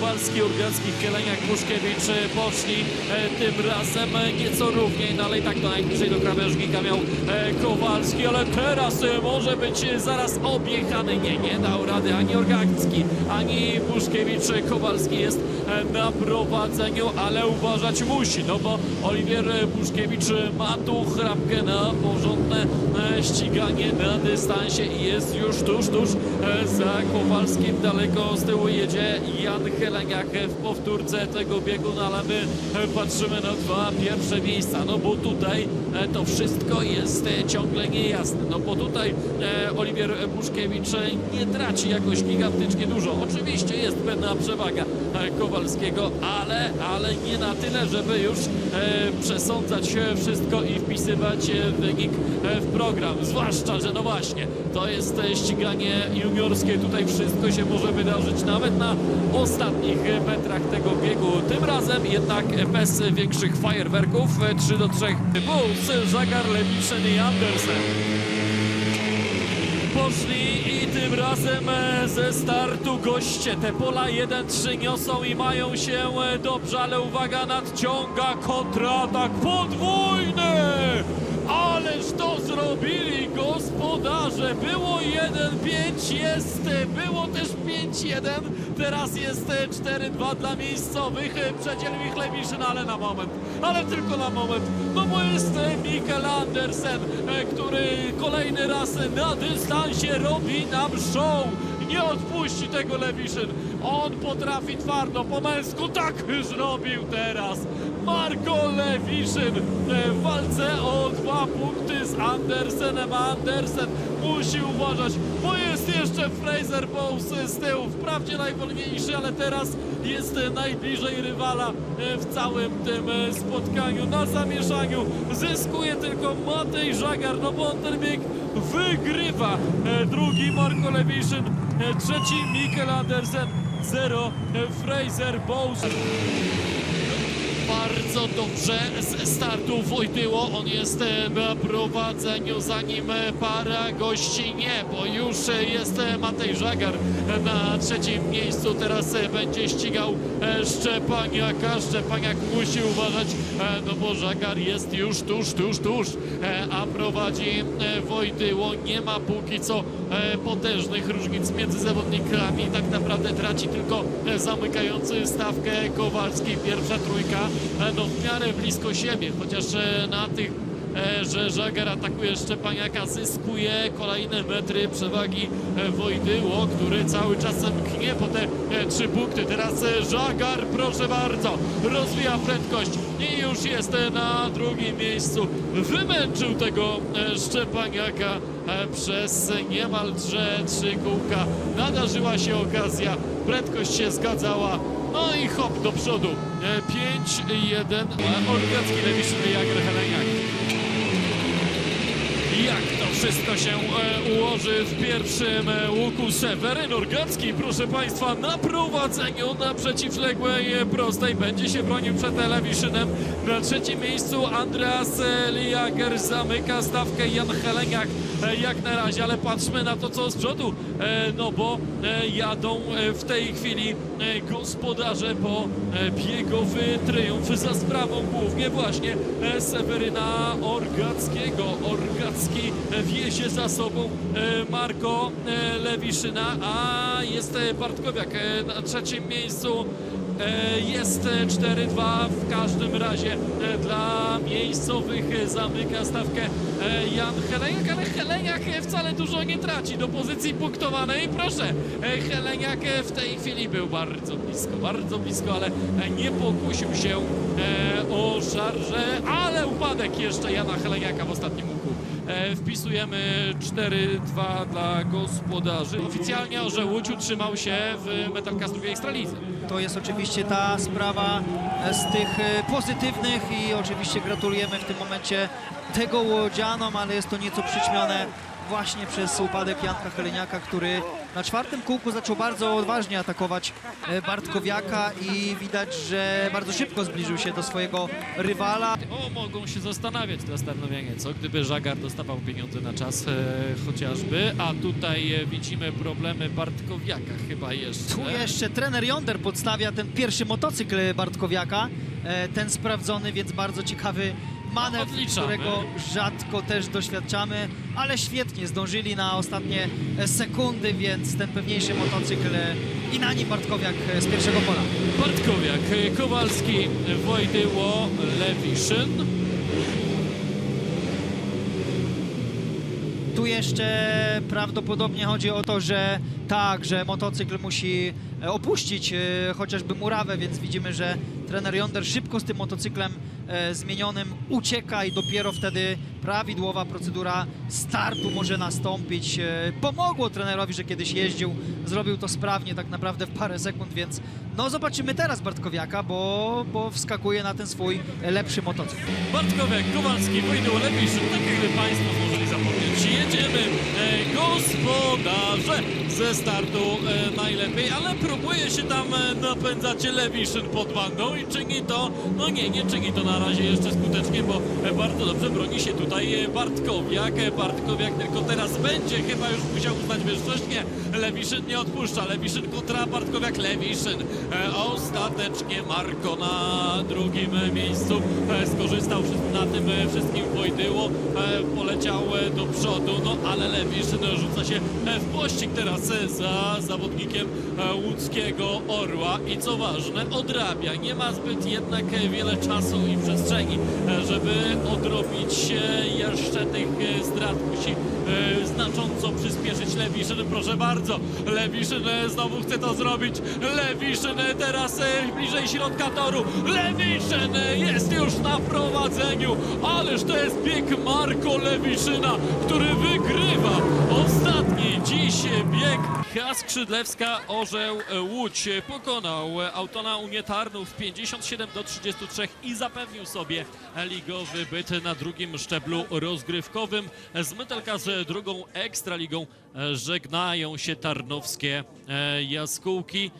Kowalski, Urgacki, Kieleniak, Puszkiewicz e, poszli e, tym razem e, nieco równiej, ale i tak do najbliżej do krawężnika miał Kowalski, ale teraz może być zaraz objechany. Nie, nie dał rady ani Urgacki, ani Puszkiewicz. Kowalski jest na prowadzeniu, ale uważać musi, no bo Oliwier Puszkiewicz ma tu chrapkę na porządne ściganie na dystansie i jest już tuż, tuż za Kowalskim. Daleko z tyłu jedzie Jan Heleniak w powtórce tego biegu, no ale my patrzymy na dwa pierwsze miejsca, no bo tutaj e, to wszystko jest e, ciągle niejasne, no bo tutaj e, Oliwier Puszkiewicz nie traci jakoś gigantycznie dużo. Oczywiście jest pewna przewaga Kowalskiego, ale, ale nie na tyle, żeby już przesądzać wszystko i wpisywać wynik w program. Zwłaszcza, że no właśnie, to jest ściganie juniorskie. Tutaj wszystko się może wydarzyć nawet na ostatnich metrach tego biegu. Tym razem jednak bez większych fajerwerków. e, 3 do 3. Bulls, Żagar, Lewiczyn i Andersen poszli i tym razem ze startu goście te pola 1-3 niosą i mają się dobrze, ale uwaga, nadciąga kontratak podwójny! Ależ to zrobili gospodarze! Było 1-5, jest, było też 5-1, teraz jest e, 4-2 dla miejscowych, e, przedziel Michlewiszyn, ale na moment, ale tylko na moment, no bo jest Mikkel Andersen, który kolejny raz na dystansie robi nam show. Nie odpuści tego Lewiszyn. On potrafi twardo, po męsku, tak zrobił teraz. Marko Lewiszyn w walce o dwa punkty z Andersenem. Andersen musi uważać, bo jest jeszcze Fraser Bowes z tyłu. Wprawdzie najwolniejszy, ale teraz jest najbliżej rywala e, w całym tym e, spotkaniu. Na zamieszaniu zyskuje tylko Matej Żagar, no bo on wygrywa. E, Drugi Marko Lewiszyn, trzeci Mikkel Andersen, zero e, Fraser Bowes. Bardzo dobrze z startu Wojtyło. On jest e, na prowadzeniu, zanim e, para gości nie, bo już jest Matej Żagar na trzecim miejscu. Teraz będzie ścigał Szczepaniaka. Szczepaniak musi uważać, no bo Żagar jest już tuż, tuż, tuż, a prowadzi Wojtyło. Nie ma póki co potężnych różnic między zawodnikami. Tak naprawdę traci tylko e, zamykający stawkę Kowalski. Pierwsza trójka e, no w miarę blisko siebie, chociaż e, na tych e, że Żagar atakuje Szczepaniaka, zyskuje kolejne metry przewagi e, Wojdyło, który cały czas mknie po te e, trzy punkty. Teraz e, Żagar, proszę bardzo, rozwija prędkość i już jest e, na drugim miejscu. Wymęczył tego e, Szczepaniaka e, przez niemalże trzy kółka. Nadarzyła się okazja, prędkość się zgadzała. No i hop do przodu. E, 5-1. Olgacki, Lewiszyn, Jager, Heleniak. Wszystko się e, ułoży w pierwszym e, łuku Seweryn Orgacki, proszę Państwa, na prowadzeniu na przeciwległej prostej będzie się bronił przed Lewiszynem. Na trzecim miejscu Andreas Liager zamyka stawkę Jan Heleniak e, jak na razie, ale patrzmy na to, co z przodu, no bo jadą w tej chwili gospodarze po biegowy triumf za sprawą głównie właśnie Seweryna Orgackiego. Orgacki wiezie za sobą e, Marko e, Lewiszyna, a jest e, Bartkowiak na trzecim miejscu. Jest e, 4-2 w każdym razie dla miejscowych zamyka stawkę Jan Heleniak, ale Heleniak wcale dużo nie traci do pozycji punktowanej. Proszę, Heleniak w tej chwili był bardzo blisko, bardzo blisko, ale nie pokusił się o szarże, ale upadek jeszcze Jana Heleniaka w ostatnim łuku. E, Wpisujemy 4-2 dla gospodarzy. Oficjalnie Orzeł Łódź utrzymał się w Metalcast drugiej Ekstralidze. To jest oczywiście ta sprawa e, z tych e, pozytywnych i oczywiście gratulujemy w tym momencie tego łodzianom, ale jest to nieco przyćmione właśnie przez upadek Janka Heleniaka, który na czwartym kółku zaczął bardzo odważnie atakować e, Bartkowiaka i widać, że bardzo szybko zbliżył się do swojego rywala. O, mogą się zastanawiać teraz Tarnowianie, co gdyby Żagar dostawał pieniądze na czas e, chociażby, a tutaj e, widzimy problemy Bartkowiaka chyba jeszcze. Tu jeszcze trener Jonder podstawia ten pierwszy motocykl Bartkowiaka, e, ten sprawdzony, więc bardzo ciekawy manewr, Odliczamy. którego rzadko też doświadczamy, ale świetnie zdążyli na ostatnie e, sekundy, więc ten pewniejszy motocykl e, i na nim Bartkowiak e, z pierwszego pola. Bartkowiak, Kowalski, Wojdyło, Lewiszyn. Tu jeszcze prawdopodobnie chodzi o to, że tak, że motocykl musi e, opuścić e, chociażby murawę, więc widzimy, że trener Jonder szybko z tym motocyklem e, zmienionym ucieka i dopiero wtedy prawidłowa procedura startu może nastąpić. E, Pomogło trenerowi, że kiedyś jeździł, zrobił to sprawnie tak naprawdę w parę sekund, więc no zobaczymy teraz Bartkowiaka, bo, bo wskakuje na ten swój lepszy motocykl. Bartkowiak, Kowalski, Wojdyło, Lewiszyn. Tak jakby Państwo zdążyli zapomnieć. Jedziemy, e, gospodarze ze startu e, najlepiej, ale próbuje się tam e, napędzać Lewiszyn pod bandą i czyni to, no nie, nie czyni to na razie jeszcze skutecznie, bo e, bardzo dobrze broni się tutaj Bartkowiak. Bartkowiak tylko teraz będzie chyba już musiał uznać wyższość. Nie, Lewiszyn nie odpuszcza. Lewiszyn kontra Bartkowiak, Lewiszyn. Ostatecznie Marko na drugim miejscu skorzystał wszy- na tym wszystkim Wojdyło. Poleciał przodu, no ale Lewiszyn rzuca się e, w pościg teraz e, za zawodnikiem e, łódzkiego Orła i co ważne, odrabia. Nie ma zbyt jednak wiele czasu i przestrzeni, żeby odrobić jeszcze tych strat. Musi znacząco przyspieszyć Lewiszyn, proszę bardzo. Lewiszyn znowu chce to zrobić. Lewiszyn teraz bliżej środka toru. Lewiszyn jest już na prowadzeniu, ależ to jest bieg Marko Lewiszyna, który wygrywa ostatni dziś bieg. H. Skrzydlewska Orzeł Łódź pokonał Autona Unię Tarnów 57 do 33 i zapewnił sobie ligowy byt na drugim szczeblu rozgrywkowym. Z Mytelka z drugą Ekstraligą żegnają się tarnowskie e, jaskółki.